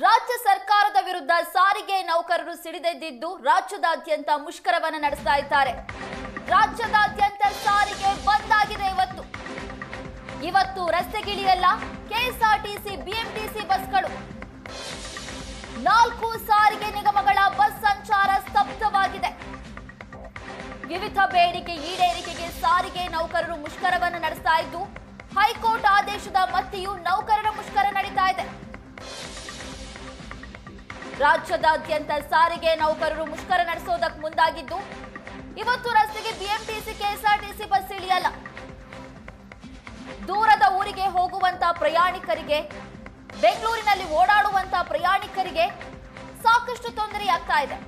ರಾಜ್ಯ ಸರ್ಕಾರದ ವಿರುದ್ಧ ಸಾರಿಗೆ ನೌಕರರು ಸಿಡಿದೆದ್ದಿದ್ದು ರಾಜ್ಯದಾದ್ಯಂತ ಮುಷ್ಕರವನ್ನು ನಡೆಸ್ತಾ ಇದ್ದಾರೆ. ರಾಜ್ಯದಾದ್ಯಂತ ಸಾರಿಗೆ ಬಂದ್ ಆಗಿದೆ ಇವತ್ತು. ಇವತ್ತು ರಸ್ತೆಗಿಳಿಯಲ್ಲ, ಕೆಎಸ್ಆರ್ಟಿಸಿ, ಬಿಎಂಟಿಸಿ ಬಸ್ಗಳು. ನಾಲ್ಕು ಸಾರಿಗೆ ನಿಗಮಗಳ ಬಸ್ ಸಂಚಾರ ಸ್ತಬ್ಧವಾಗಿದೆ. ವಿವಿಧ ಬೇಡಿಕೆ ಈಡೇರಿಕೆಗೆ ಸಾರಿಗೆ ನೌಕರರು ಮುಷ್ಕರವನ್ನು ನಡೆಸ್ತಾ ಇದ್ದು, ಹೈಕೋರ್ಟ್ ಆದೇಶದ ಮತ್ತೆಯೂ ನೌಕರರ ಮುಷ್ಕರ ನಡೀತಾ ಇದೆ. ರಾಜ್ಯದಾದ್ಯಂತ ಸಾರಿಗೆ ನೌಕರರು ಮುಷ್ಕರ ನಡೆಸೋದಕ್ಕೆ ಮುಂದಾಗಿದ್ದು, ಇವತ್ತು ರಸ್ತೆಗೆ ಬಿಎಂಟಿಸಿ, ಕೆಎಸ್ಆರ್ಟಿಸಿ ಬಸ್ ಇಳಿಯಲ್ಲ. ದೂರದ ಊರಿಗೆ ಹೋಗುವಂತ ಪ್ರಯಾಣಿಕರಿಗೆ, ಬೆಂಗಳೂರಿನಲ್ಲಿ ಓಡಾಡುವಂತ ಪ್ರಯಾಣಿಕರಿಗೆ ಸಾಕಷ್ಟು ತೊಂದರೆ ಆಗ್ತಾ ಇದೆ.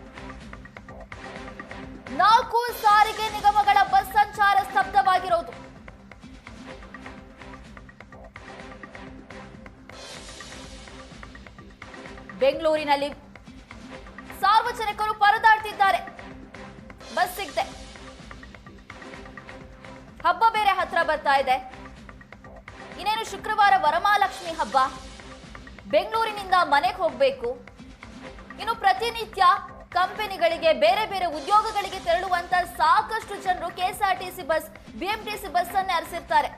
ನಾಲ್ಕು ಸಾರಿಗೆ ನಿಗಮಗಳ ಬಸ್ ಸಂಚಾರ ಸ್ತಬ್ಧವಾಗಿರೋದು. ಬೆಂಗಳೂರಿನಲ್ಲಿ ಸಾರ್ವಜನಿಕರು ಪರದಾಡ್ತಿದ್ದಾರೆ. ಬಸ್ ಸಿಗದೆ. ಹಬ್ಬ ಬೇರೆ ಹತ್ರ ಬರ್ತಾ ಇದೆ. ಇನ್ನೇನು ಶುಕ್ರವಾರ ವರಮಹಾಲಕ್ಷ್ಮಿ ಹಬ್ಬ. ಬೆಂಗಳೂರಿನಿಂದ ಮನೆಗೆ ಹೋಗಬೇಕು. ಇನ್ನು ಪ್ರತಿನಿತ್ಯ ಕಂಪನಿಗಳಿಗೆ, ಬೇರೆ ಬೇರೆ ಉದ್ಯೋಗಗಳಿಗೆ ತೆರಳುವಂತ ಸಾಕಷ್ಟು ಜನರು ಕೆಎಸ್ಆರ್ಟಿಸಿ ಬಸ್, ಬಿಎಂಟಿಸಿ ಬಸ್ ಅನ್ನೇ ಅರಸಿರ್ತಾರೆ.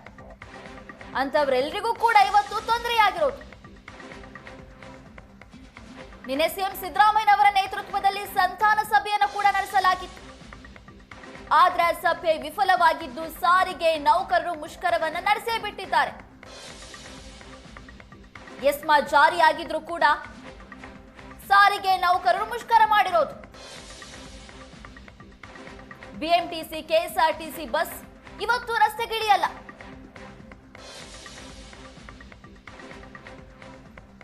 ಅಂತವರೆಲ್ಲರಿಗೂ ಕೂಡ ಇವತ್ತು ತೊಂದರೆಯಾಗಿರೋದು. ನಿನ್ನೆ ಸಿಎಂ ಸಿದ್ದರಾಮಯ್ಯನವರ ನೇತೃತ್ವದಲ್ಲಿ ಸಂತಾನ ಸಭೆಯನ್ನು ಕೂಡ ನಡೆಸಲಾಗಿತ್ತು. ಆದ್ರೆ ಸಭೆ ವಿಫಲವಾಗಿದ್ದು ಸಾರಿಗೆ ನೌಕರರು ಮುಷ್ಕರವನ್ನ ನಡೆಸೇ ಬಿಟ್ಟಿದ್ದಾರೆ. ಎಸ್ಮಾ ಜಾರಿಯಾಗಿದ್ರು ಕೂಡ ಸಾರಿಗೆ ನೌಕರರು ಮುಷ್ಕರ ಮಾಡಿರೋದು. ಬಿಎಂಟಿಸಿ, ಕೆಎಸ್ಆರ್ಟಿಸಿ ಬಸ್ ಇವತ್ತು ರಸ್ತೆಗಿಳಿಯಲ್ಲ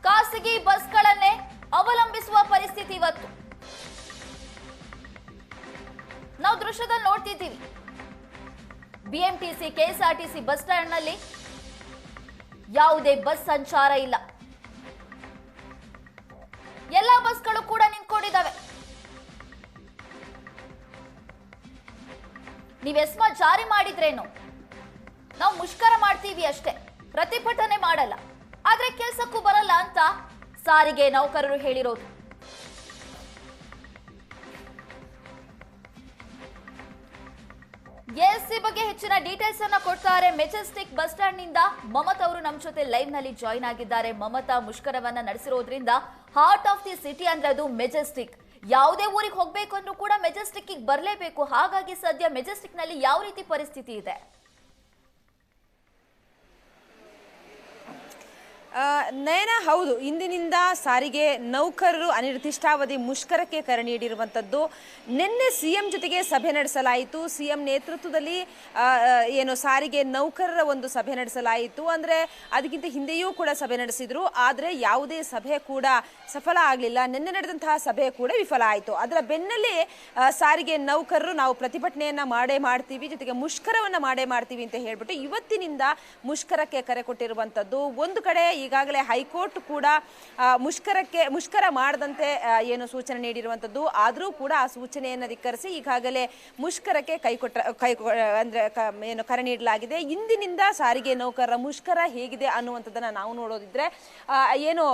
ಖಾಸಗಿ ಬಸ್ಗಳನ್ನೇ ಅವಲಂಬಿಸುವ ಪರಿಸ್ಥಿತಿ ಇವತ್ತು. ನಾವು ದೃಶ್ಯದಲ್ಲಿ ನೋಡ್ತಿದ್ದೀವಿ. ಬಿಎಂಟಿಸಿ ಕೆಎಸ್ಆರ್ಟಿಸಿ ಬಸ್ ಸ್ಟ್ಯಾಂಡ್ನಲ್ಲಿ ಯಾವುದೇ ಬಸ್ ಸಂಚಾರ ಇಲ್ಲ. ಎಲ್ಲ ಬಸ್ಗಳು ಕೂಡ ನಿಂತ್ಕೊಂಡಿದ್ದಾವೆ. ನೀವು ಎಸ್ಮ ಜಾರಿ ಮಾಡಿದ್ರೇನು? ನಾವು ಮುಷ್ಕರ ಮಾಡ್ತೀವಿ ಅಷ್ಟೇ. ಪ್ರತಿಭಟನೆ ಮಾಡಲ್ಲ. ಆದ್ರೆ ಕೆಲಸಕ್ಕೂ ಬರಲ್ಲ ಅಂತ ಸಾರಿಗೆ ನೌಕರರು ಹೇಳಿರೋದು. ಎಸ್ ಈ ಬಗ್ಗೆ ಹೆಚ್ಚಿನ ಡೀಟೇಲ್ಸ್ ಅನ್ನ ಕೊಡ್ತಾರೆ ಮೆಜೆಸ್ಟಿಕ್ ಬಸ್ ಸ್ಟ್ಯಾಂಡ್ನಿಂದ ಮಮತಾ ಅವರು ನಮ್ಮ ಜೊತೆ ಲೈವ್ನಲ್ಲಿ ಜಾಯಿನ್ ಆಗಿದ್ದಾರೆ. ಮಮತಾ ಮುಷ್ಕರವನ್ನ ನಡೆಸಿರೋದ್ರಿಂದ ಹಾರ್ಟ್ ಆಫ್ ದಿ ಸಿಟಿ ಅಂದ್ರೆ ಅದು ಮೆಜೆಸ್ಟಿಕ್. ಯಾವುದೇ ಊರಿಗೆ ಹೋಗ್ಬೇಕು ಅಂದ್ರೂ ಕೂಡ ಮೆಜೆಸ್ಟಿಕ್ ಬರಲೇಬೇಕು. ಹಾಗಾಗಿ ಸದ್ಯ ಮೆಜೆಸ್ಟಿಕ್ನಲ್ಲಿ ಯಾವ ರೀತಿ ಪರಿಸ್ಥಿತಿ ಇದೆ ಆ, ನಯನ ಹೌದು. ಇಂದಿನಿಂದ ಸಾರಿಗೆ ನೌಕರರು ಅನಿರ್ದಿಷ್ಟಾವಧಿ ಮುಷ್ಕರಕ್ಕೆ ಕರೆ ನೀಡಿರುವಂಥದ್ದು ನಿನ್ನೆ ಸಿಎಂ ಜೊತೆಗೆ ಸಭೆ ನಡೆಸಲಾಯಿತು. ಸಿಎಂ ನೇತೃತ್ವದಲ್ಲಿ ಏನು ಸಾರಿಗೆ ನೌಕರರ ಒಂದು ಸಭೆ ನಡೆಸಲಾಯಿತು. ಅಂದರೆ ಅದಕ್ಕಿಂತ ಹಿಂದೆಯೂ ಕೂಡ ಸಭೆ ನಡೆಸಿದ್ರು. ಆದರೆ ಯಾವುದೇ ಸಭೆ ಕೂಡ ಸಫಲ ಆಗಲಿಲ್ಲ. ನಿನ್ನೆ ನಡೆದಂತಹ ಸಭೆ ಕೂಡ ವಿಫಲ ಆಯಿತು. ಅದರ ಬೆನ್ನಲ್ಲೇ ಸಾರಿಗೆ ನೌಕರರು ನಾವು ಪ್ರತಿಭಟನೆಯನ್ನು ಮಾಡೇ ಮಾಡ್ತೀವಿ, ಜೊತೆಗೆ ಮುಷ್ಕರವನ್ನು ಮಾಡೇ ಮಾಡ್ತೀವಿ ಅಂತ ಹೇಳಿಬಿಟ್ಟು ಇವತ್ತಿನಿಂದ ಮುಷ್ಕರಕ್ಕೆ ಕರೆ ಕೊಟ್ಟಿರುವಂಥದ್ದು. ಒಂದು ಕಡೆ ಈಗಾಗಲೇ ಹೈಕೋರ್ಟ್ ಕೂಡ ಮುಷ್ಕರಕ್ಕೆ, ಮುಷ್ಕರ ಮಾಡದಂತೆ ಏನು ಸೂಚನೆ ನೀಡಿರುವಂಥದ್ದು ಆದರೂ ಕೂಡ ಆ ಸೂಚನೆಯನ್ನು ಧಿಕ್ಕರಿಸಿ ಈಗಾಗಲೇ ಮುಷ್ಕರಕ್ಕೆ ಕೈ ಕೊಟ್ಟ ಕೈ ಅಂದರೆ ಏನು ಕರೆ ನೀಡಲಾಗಿದೆ. ಇಂದಿನಿಂದ ಸಾರಿಗೆ ನೌಕರರ ಮುಷ್ಕರ ಹೇಗಿದೆ ಅನ್ನುವಂಥದ್ದನ್ನು ನಾವು ನೋಡೋದಿದ್ರೆ ಏನು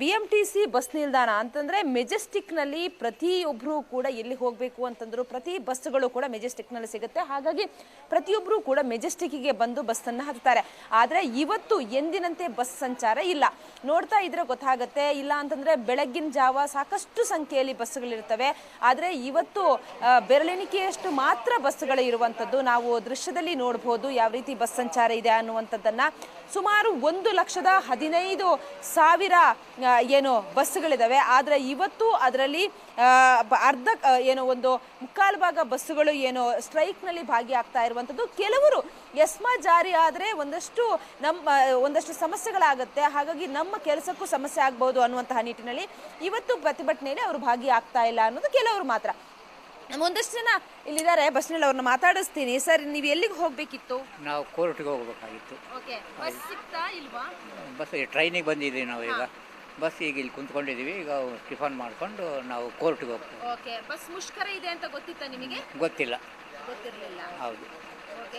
B M T C bus ನಿಲ್ದಾಣ ಅಂತಂದ್ರೆ ಮೆಜೆಸ್ಟಿಕ್ನಲ್ಲಿ ಪ್ರತಿಯೊಬ್ಬರೂ ಕೂಡ ಎಲ್ಲಿ ಹೋಗಬೇಕು ಅಂತಂದ್ರು ಪ್ರತಿ ಬಸ್ಗಳು ಕೂಡ ಮೆಜೆಸ್ಟಿಕ್ನಲ್ಲಿ ಸಿಗುತ್ತೆ. ಹಾಗಾಗಿ ಪ್ರತಿಯೊಬ್ಬರೂ ಕೂಡ ಮೆಜೆಸ್ಟಿಕ್ಗೆ ಬಂದು ಬಸ್ಸನ್ನು ಹತ್ತಾರೆ ಆದರೆ ಇವತ್ತು ಎಂದಿನಂತೆ ಬಸ್ ಸಂಚಾರ ನೋಡ್ತಾ ಇದ್ರೆ ಗೊತ್ತಾಗುತ್ತೆ. ಇಲ್ಲ ಅಂತಂದ್ರೆ ಬೆಳಗ್ಗಿನ ಜಾವ ಸಾಕಷ್ಟು ಸಂಖ್ಯೆಯಲ್ಲಿ ಬಸ್ಗಳಿರ್ತವೆ ಆದ್ರೆ ಇವತ್ತು ಬೆರಳೆಣಿಕೆಯಷ್ಟು ಮಾತ್ರ ಬಸ್ಗಳು ಇರುವಂತದ್ದು ನಾವು ದೃಶ್ಯದಲ್ಲಿ ನೋಡಬಹುದು ಯಾವ ರೀತಿ ಬಸ್ ಸಂಚಾರ ಇದೆ ಅನ್ನುವಂಥದ್ದನ್ನ. ಸುಮಾರು ಒಂದು ಲಕ್ಷದ ಹದಿನೈದು ಸಾವಿರ ಏನು ಬಸ್ಗಳಿದಾವೆ ಆದರೆ ಇವತ್ತು ಅದರಲ್ಲಿ ಅರ್ಧ ಏನು ಒಂದು ಮುಕ್ಕಾಲು ಭಾಗ ಬಸ್ಸುಗಳು ಏನು ಸ್ಟ್ರೈಕ್ನಲ್ಲಿ ಭಾಗಿಯಾಗ್ತಾ ಇರುವಂಥದ್ದು. ಕೆಲವರು ಎಸ್ಮಾ ಜಾರಿ ಆದರೆ ಒಂದಷ್ಟು ನಮ್ಮ ಒಂದಷ್ಟು ಸಮಸ್ಯೆಗಳಾಗುತ್ತೆ. ಹಾಗಾಗಿ ನಮ್ಮ ಕೆಲಸಕ್ಕೂ ಸಮಸ್ಯೆ ಆಗ್ಬೋದು ಅನ್ನುವಂತಹ ನಿಟ್ಟಿನಲ್ಲಿ ಇವತ್ತು ಪ್ರತಿಭಟನೆಯಲ್ಲಿ ಅವರು ಭಾಗಿಯಾಗ್ತಾ ಇಲ್ಲ ಅನ್ನೋದು ಕೆಲವರು ಮಾತ್ರ. ಒಂದಷ್ಟು ಜನ ಇಲ್ಲಿದ್ದಾರೆ ಬಸ್ನಲ್ಲಿ ಅವ್ರನ್ನ ಮಾತಾಡಿಸ್ತೀನಿ. ಸರ್ ನೀವು ಎಲ್ಲಿಗೆ ಹೋಗ್ಬೇಕಿತ್ತು? ನಾವು ಕೋರ್ಟ್ಗೆ ಹೋಗ್ಬೇಕಾಗಿತ್ತು. ಓಕೆ ಬಸ್ ಸಿಗ್ತಾ ಇಲ್ವಾ? ಬಸ್ ಟ್ರೈನಿಗೆ ಬಂದಿದ್ದೀವಿ ನಾವು ಈಗ. ಬಸ್ ಈಗ ಇಲ್ಲಿ ಕುಂತ್ಕೊಂಡಿದ್ದೀವಿ. ಈಗ ಟಿಫನ್ ಮಾಡ್ಕೊಂಡು ನಾವು ಕೋರ್ಟ್ಗೆ ಹೋಗ್ತೀವಿ. ಓಕೆ ಬಸ್ ಮುಷ್ಕರ ಇದೆ ಅಂತ ಗೊತ್ತಿತ್ತಾ ನಿಮಗೆ? ಗೊತ್ತಿಲ್ಲ. ಗೊತ್ತಿರಲಿಲ್ಲ. ಹೌದು.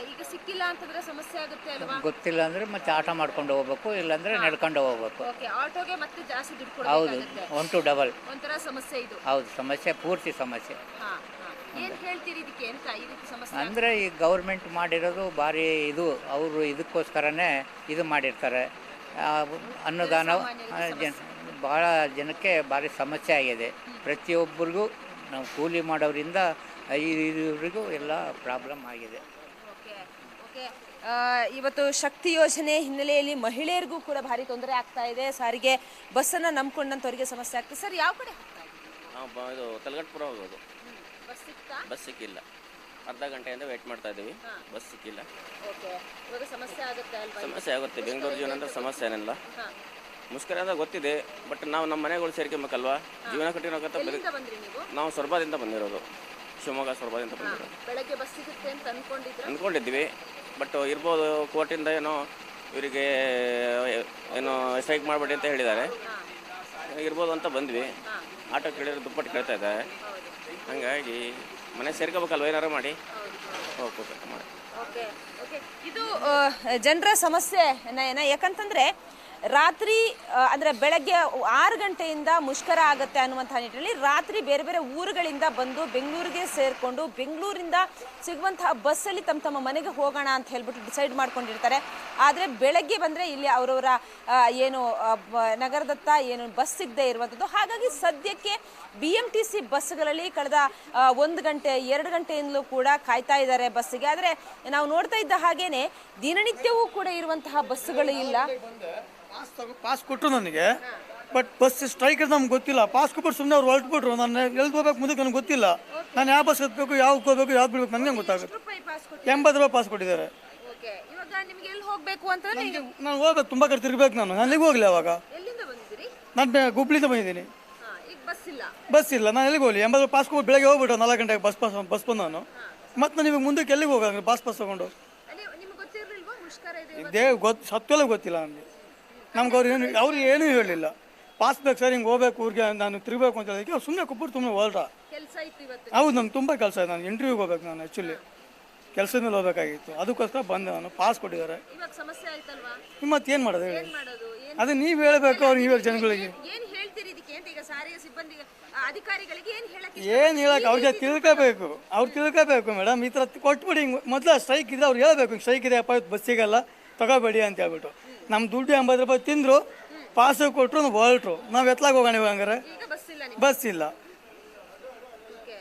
ಈಗ ಸಿಕ್ಕಿಲ್ಲ ಅಂತಂದ್ರೆ ಸಮಸ್ಯೆ ಆಗುತ್ತೆ ಅಲ್ವಾ? ಗೊತ್ತಿಲ್ಲ ಅಂದ್ರೆ ಮತ್ತೆ ಆಟ ಮಾಡ್ಕೊಂಡು ಹೋಗ್ಬೇಕು ಇಲ್ಲಾಂದರೆ ನಡ್ಕೊಂಡು ಹೋಗ್ಬೇಕು. ಓಕೆ ಆಟೋಗೆ ಮತ್ತೆ ಜಾಸ್ತಿ ದುಡ್ಡು ಹೌದು ಕೊಡಬೇಕಾಗುತ್ತೆ ಒನ್ ಟು ಡಬಲ್ ಒಂಥರ ಸಮಸ್ಯೆ ಇದು. ಹೌದು ಸಮಸ್ಯೆ ಪೂರ್ತಿ ಸಮಸ್ಯೆ. ಹಾ ಹಾ. ಏನ್ ಹೇಳ್ತೀರಿ ಇದಕ್ಕೆ ಅಂತ ಈ ರೀತಿ ಸಮಸ್ಯೆ ಅಂದರೆ ಈ ಗೌರ್ಮೆಂಟ್ ಮಾಡಿರೋದು ಭಾರಿ ಇದು ಅವರು ಇದಕ್ಕೋಸ್ಕರನೇ ಇದು ಮಾಡಿರ್ತಾರೆ. ಆ, ಅನ್ನದಾನ ಆ, ಜನ ಭಾಳ ಜನಕ್ಕೆ ಭಾರಿ ಸಮಸ್ಯೆ ಆಗಿದೆ. ಪ್ರತಿಯೊಬ್ಬರಿಗೂ ನಾವು ಕೂಲಿ ಮಾಡೋರಿಂದ ಐವರಿಗೂ ಎಲ್ಲ ಪ್ರಾಬ್ಲಮ್ ಆಗಿದೆ. ಇವತ್ತು ಶಕ್ತಿ ಯೋಜನೆ ಹಿನ್ನೆಲೆಯಲ್ಲಿ ಮಹಿಳೆಯರಿಗೂ ಕೂಡ ಭಾರಿ ತೊಂದರೆ ಆಗ್ತಾ ಇದೆ. ಸಾರಿಗೆ ಬಸ್ಸನ್ನು ನಂಬ್ಕೊಂಡಂಥವ್ರಿಗೆ ಸಮಸ್ಯೆ ಆಗ್ತದೆ ಸರ್ ಯಾವ ಕಡೆ ಇದು ಹೋಗೋದು ಬಸ್ ಸಿಕ್ಕಿಲ್ಲ. ಅರ್ಧ ಗಂಟೆಯಿಂದ ವೇಟ್ ಮಾಡ್ತಾ ಇದ್ದೀವಿ. ಬಸ್ ಸಿಕ್ಕಿಲ್ಲ. ಸಮಸ್ಯೆ ಆಗುತ್ತೆ ಬೆಂಗಳೂರು ಜೀವನ ಅಂದ್ರೆ ಸಮಸ್ಯೆ ಏನಿಲ್ಲ. ಮುಷ್ಕರ ಅಂತ ಗೊತ್ತಿದೆ ಬಟ್ ನಾವು ನಮ್ಮ ಮನೆಗಳು ಸೇರ್ಕೊಬೇಕಲ್ವಾ? ಜೀವನ ಕಟ್ಟಿರೋಕಂತ ನಾವು ಸೊರಬದಿಂದ ಬಂದಿರೋದು. ಶಿವಮೊಗ್ಗ ಸೊರಬದಿಂದ ಬಂದಿರೋದು. ಬೆಳಗ್ಗೆ ಬಸ್ ಸಿಗುತ್ತೆ ಅಂತ ಅನ್ಕೊಂಡಿದ್ರ? ಅಂದ್ಕೊಂಡಿದ್ವಿ ಬಟ್ ಇರ್ಬೋದು ಕೋರ್ಟಿಂದ ಏನೋ ಇವರಿಗೆ ಏನೋ ಸ್ಟ್ರೈಕ್ ಮಾಡಬೇಡಿ ಅಂತ ಹೇಳಿದ್ದಾರೆ. ಇರ್ಬೋದು ಅಂತ ಬಂದ್ವಿ. ಆಟೋ ಕೇಳಿದ್ರೆ ದುಪ್ಪಟ್ಟು ಕೇಳ್ತಾ ಇದ್ದಾರೆ. ಹಂಗಾಗಿ ಮನೆ ಸೇರ್ಕೋಬೇಕಲ್ವ ಏನಾರು ಮಾಡಿ? ಓಕೆ ಮಾಡಿ. Okay okay. ಇದು ಜನರ ಸಮಸ್ಯೆ ಏನ ಯಾಕಂತಂದ್ರೆ ರಾತ್ರಿ ಅಂದರೆ ಬೆಳಗ್ಗೆ ಆರು ಗಂಟೆಯಿಂದ ಮುಷ್ಕರ ಆಗುತ್ತೆ ಅನ್ನುವಂಥ ನಿಟ್ಟಿನಲ್ಲಿ ರಾತ್ರಿ ಬೇರೆ ಬೇರೆ ಊರುಗಳಿಂದ ಬಂದು ಬೆಂಗಳೂರಿಗೆ ಸೇರಿಕೊಂಡು ಬೆಂಗಳೂರಿಂದ ಸಿಗುವಂತಹ ಬಸ್ಸಲ್ಲಿ ತಮ್ಮ ತಮ್ಮ ಮನೆಗೆ ಹೋಗೋಣ ಅಂತ ಹೇಳ್ಬಿಟ್ಟು ಡಿಸೈಡ್ ಮಾಡ್ಕೊಂಡಿರ್ತಾರೆ. ಆದರೆ ಬೆಳಗ್ಗೆ ಬಂದರೆ ಇಲ್ಲಿ ಅವರವರ ಏನು ನಗರದತ್ತ ಏನು ಬಸ್ ಸಿಗದೆ ಇರುವಂಥದ್ದು. ಹಾಗಾಗಿ ಸದ್ಯಕ್ಕೆ ಬಿ ಎಂ ಟಿ ಸಿ ಬಸ್ಗಳಲ್ಲಿ ಕಳೆದ ಒಂದು ಗಂಟೆ, ಎರಡು ಗಂಟೆಯಿಂದಲೂ ಕೂಡ ಕಾಯ್ತಾ ಇದ್ದಾರೆ ಬಸ್ಸಿಗೆ. ಆದರೆ ನಾವು ನೋಡ್ತಾ ಇದ್ದ ಹಾಗೇನೆ ದಿನನಿತ್ಯವೂ ಕೂಡ ಇರುವಂತಹ ಬಸ್ಸುಗಳು ಇಲ್ಲ. ಪಾಸ್ ತಗೋ ಪಾಸ್ ಕೊಟ್ಟರು ನನಗೆ. ಬಟ್ ಬಸ್ ಸ್ಟ್ರೈಕ್ ಅಂತ ನಮ್ಗೆ ಗೊತ್ತಿಲ್ಲ. ಪಾಸ್ ಕೊಟ್ಬಿಟ್ಟು ಸುಮ್ಮನೆ ಅವ್ರು ಹೊರಟ್ಬಿಟ್ರು. ನಾನು ಎಲ್ಲಿ ಹೋಗ್ಬೇಕು ಮುಂದಕ್ಕೆ ನನಗೆ ಗೊತ್ತಿಲ್ಲ. ನಾನು ಯಾವ ಬಸ್ ಹತ್ಬೇಕು ಯಾವ ಹೋಗ್ಬೇಕು ಯಾವ್ದು ಬಿಡ್ಬೇಕು ನನಗೆ ಗೊತ್ತಾಗುತ್ತೆ. ಎಂಬತ್ತು ರೂಪಾಯಿ ಪಾಸ್ ಕೊಟ್ಟಿದ್ದಾರೆ. ನಾನು ಹೋಗ್ಬೇಕು ತುಂಬ ಕಡೆ ತಿರ್ಬೇಕು ನಾನು. ನಾನು ಎಲ್ಲಿಗೆ ಹೋಗಲಿ ಅವಾಗ. ನಾನು ಹುಬ್ಳಿಯಿಂದ ಬಂದಿದ್ದೀನಿ. ಬಸ್ ಇಲ್ಲ. ನಾನು ಎಲ್ಲಿಗೆ ಹೋಗಲಿ? ಎಂಬತ್ತು ರೂಪಾಯಿ ಪಾಸ್ ಕೊಟ್ಟು ಬೆಳಗ್ಗೆ ಹೋಗ್ಬಿಟ್ಟು ನಾಲ್ಕು ಗಂಟೆಗೆ ಬಸ್ ಪಾಸ್ ಬಸ್ ಬಂದು ನಾನು. ಮತ್ತೆ ನಿಮಗೆ ಇವಾಗ ಮುಂದಕ್ಕೆ ಎಲ್ಲಿಗೆ ಹೋಗಂಗೆ ಪಾಸ್ ಪಾಸ್ ತಗೊಂಡು. ಇದೇ ಗೊತ್ತು ಸತ್ಯಲ್ಲ ಗೊತ್ತಿಲ್ಲ ನನಗೆ. ನಮ್ಗೆ ಅವ್ರು ಏನು ಅವ್ರು ಏನೂ ಹೇಳಲಿಲ್ಲ. ಪಾಸ್ ಬೇಕು ಸರ್ ಹಿಂಗೆ ಹೋಗ್ಬೇಕು ಊರಿಗೆ ನಾನು ತಿರುಗಬೇಕು ಅಂತ ಹೇಳಿದಕ್ಕೆ ಅವ್ರು ಸುಮ್ಮನೆ ಕುಬ್ಬರು ತುಂಬ ಇವತ್ತು. ಹೌದು ನಂಗೆ ತುಂಬ ಕೆಲಸ ಇದೆ. ನಾನು ಇಂಟರ್ವ್ಯೂಗೆ ಹೋಗ್ಬೇಕು ನಾನು ಆ್ಯಕ್ಚುಲಿ ಕೆಲಸದ ಮೇಲೆ ಹೋಗ್ಬೇಕಾಗಿತ್ತು. ಅದಕ್ಕೋಸ್ಕರ ಬಂದೆ ನಾನು. ಪಾಸ್ ಕೊಟ್ಟಿದ್ದಾರೆ. ಮತ್ತೆ ಏನು ಮಾಡೋದು ಹೇಳಿ? ಅದು ನೀವು ಹೇಳಬೇಕು ಅವ್ರು ನೀವು ಜನಗಳಿಗೆ. ಏನ್ ಹೇಳಕ್ಕೆ ಅವ್ರಿಗೆ ತಿಳ್ಕೋಬೇಕು. ಅವ್ರು ತಿಳ್ಕೋಬೇಕು ಮೇಡಮ್. ಈ ಥರ ಕೊಟ್ಬಿಡಿ ಹಿಂಗೆ. ಮೊದಲು ಸ್ಟ್ರೈಕ್ ಇದ್ರೆ ಅವ್ರು ಹೇಳಬೇಕು ಸ್ಟ್ರೈಕ್ ಇದೆ ಅಪ್ಪ ಬಸ್ ಸಿಗಲ್ಲ ತಗೋಬೇಡಿ ಅಂತ ಹೇಳ್ಬಿಟ್ಟು. ನಮ್ಮ ದುಡ್ಡು ಎಂಬತ್ತು ರೂಪಾಯಿ ತಿಂದರು ಪಾಸು ಕೊಟ್ಟರು ನಾವು ಹೊರಟ್ರು. ನಾವು ಎತ್ಲಾಗ ಹೋಗೋಣ ಇವಾಗ ಹಂಗಾರೆ. ಈಗ ಬಸ್ ಇಲ್ಲ ನಿಮ್ಗೆ? ಬಸ್ ಇಲ್ಲ. ಓಕೆ.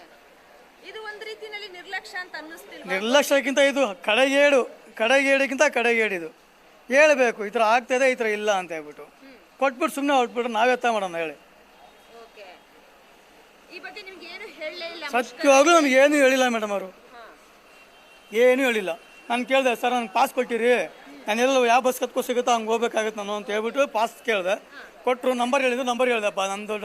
ಇದು ಒಂದ್ ರೀತಿನಲ್ಲಿ ನಿರ್ಲಕ್ಷ್ಯ ಅಂತ ಅನ್ನಿಸ್ತಿಲ್ವಾ? ನಿರ್ಲಕ್ಷ್ಯಕ್ಕಿಂತ ಇದು ಕಡೆಗೇಡು ಕಡೆಗೇಡಿಗಿಂತ ಕಡೆಗೇಡಿದು. ಹೇಳ್ಬೇಕು ಈ ಥರ ಆಗ್ತದೆ ಈ ಥರ ಇಲ್ಲ ಅಂತ ಹೇಳ್ಬಿಟ್ಟು. ಕೊಟ್ಬಿಟ್ಟು ಸುಮ್ಮನೆ ಹೊಟ್ಬಿಟ್ರೆ ನಾವೇ ಎತ್ತ ಮಾಡೋಣ ಹೇಳಿ. ಓಕೆ. ಈ ಬಗ್ಗೆ ನಿಮ್ಗೆ ಏನು ಹೇಳಲೇ ಇಲ್ಲ? ಸತ್ಯವಾಗ್ಲೂ ನಮ್ಗೆ ಏನೂ ಹೇಳಿಲ್ಲ ಮೇಡಮ್ ಅವರು. ಏನೂ ಹೇಳಿಲ್ಲ. ನಾನು ಕೇಳಿದೆ ಸರ್ ನನಗೆ ಪಾಸ್ ಕೊಟ್ಟಿರಿ. ನಾನು ಎಲ್ಲ ಯಾವ ಬಸ್ ಕತ್ಕೋ ಸಿಗುತ್ತೋ ಹಂಗೆ ಹೋಗ್ಬೇಕಾಗುತ್ತೆ ನಾನು ಅಂತ ಹೇಳ್ಬಿಟ್ಟು ಪಾಸ್ ಕೇಳಿದೆ. ಕೊಟ್ಟರು ನಂಬರ್ ಹೇಳಿದ್ರು ನಂಬರ್ ಹೇಳಿದೆಪ್ಪ. ನಂದು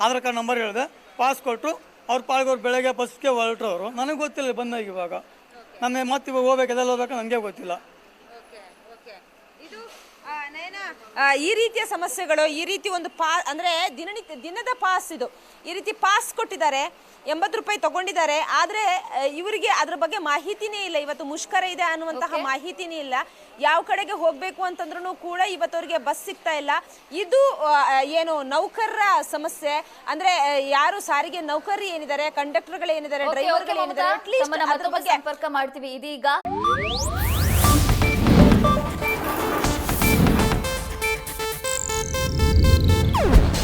ಆಧಾರ್ ಕಾರ್ಡ್ ನಂಬರ್ ಹೇಳಿದೆ. ಪಾಸ್ ಕೊಟ್ಟರು ಅವ್ರು ಪಾಳ್ಗವ್ರು ಬೆಳಗ್ಗೆ ಬಸ್ಗೆ ಹೊರಟ್ರು ಅವರು. ನನಗೆ ಗೊತ್ತಿಲ್ಲ ಬಂದಾಗ ಇವಾಗ. ನಾನು ಮತ್ತೆ ಇವಾಗ ಹೋಗ್ಬೇಕು ಎಲ್ಲೆಲ್ಲ ಹೋಗ್ಬೇಕು ನನಗೆ ಗೊತ್ತಿಲ್ಲ ಓಕೆ ಓಕೆ ಇದು ಆ, ನಯನ ಆ, ಈ ರೀತಿಯ ಸಮಸ್ಯೆಗಳು ಈ ರೀತಿ ಒಂದು ಪಾ ಅಂದ್ರೆ ದಿನನಿತ್ಯ ದಿನದ ಪಾಸ್ ಇದು. ಈ ರೀತಿ ಪಾಸ್ ಕೊಟ್ಟಿದ್ದಾರೆ ಎಂಬತ್ತು ರೂಪಾಯಿ ತಗೊಂಡಿದ್ದಾರೆ ಆದರೆ ಇವರಿಗೆ ಅದ್ರ ಬಗ್ಗೆ ಮಾಹಿತಿನೇ ಇಲ್ಲ. ಇವತ್ತು ಮುಷ್ಕರ ಇದೆ ಅನ್ನುವಂತಹ ಮಾಹಿತಿನೇ ಇಲ್ಲ. ಯಾವ ಕಡೆಗೆ ಹೋಗಬೇಕು ಅಂತಂದ್ರೂ ಕೂಡ ಇವತ್ತು ಅವರಿಗೆ ಬಸ್ ಸಿಗ್ತಾ ಇಲ್ಲ. ಇದು ಏನು ನೌಕರರ ಸಮಸ್ಯೆ. ಅಂದ್ರೆ ಯಾರು ಸಾರಿಗೆ ನೌಕರಿ ಏನಿದ್ದಾರೆ ಕಂಡಕ್ಟರ್ಗಳು ಏನಿದ್ದಾರೆ ಡ್ರೈವರ್ಗಳು ಏನಿದ್ದಾರೆ ಅಟ್ಲೀಸ್ಟ್ ತಮ್ಮನ್ನ ಅದ್ರ ಬಗ್ಗೆ ಸಂಪರ್ಕ ಮಾಡ್ತೀವಿ. ಇದೀಗ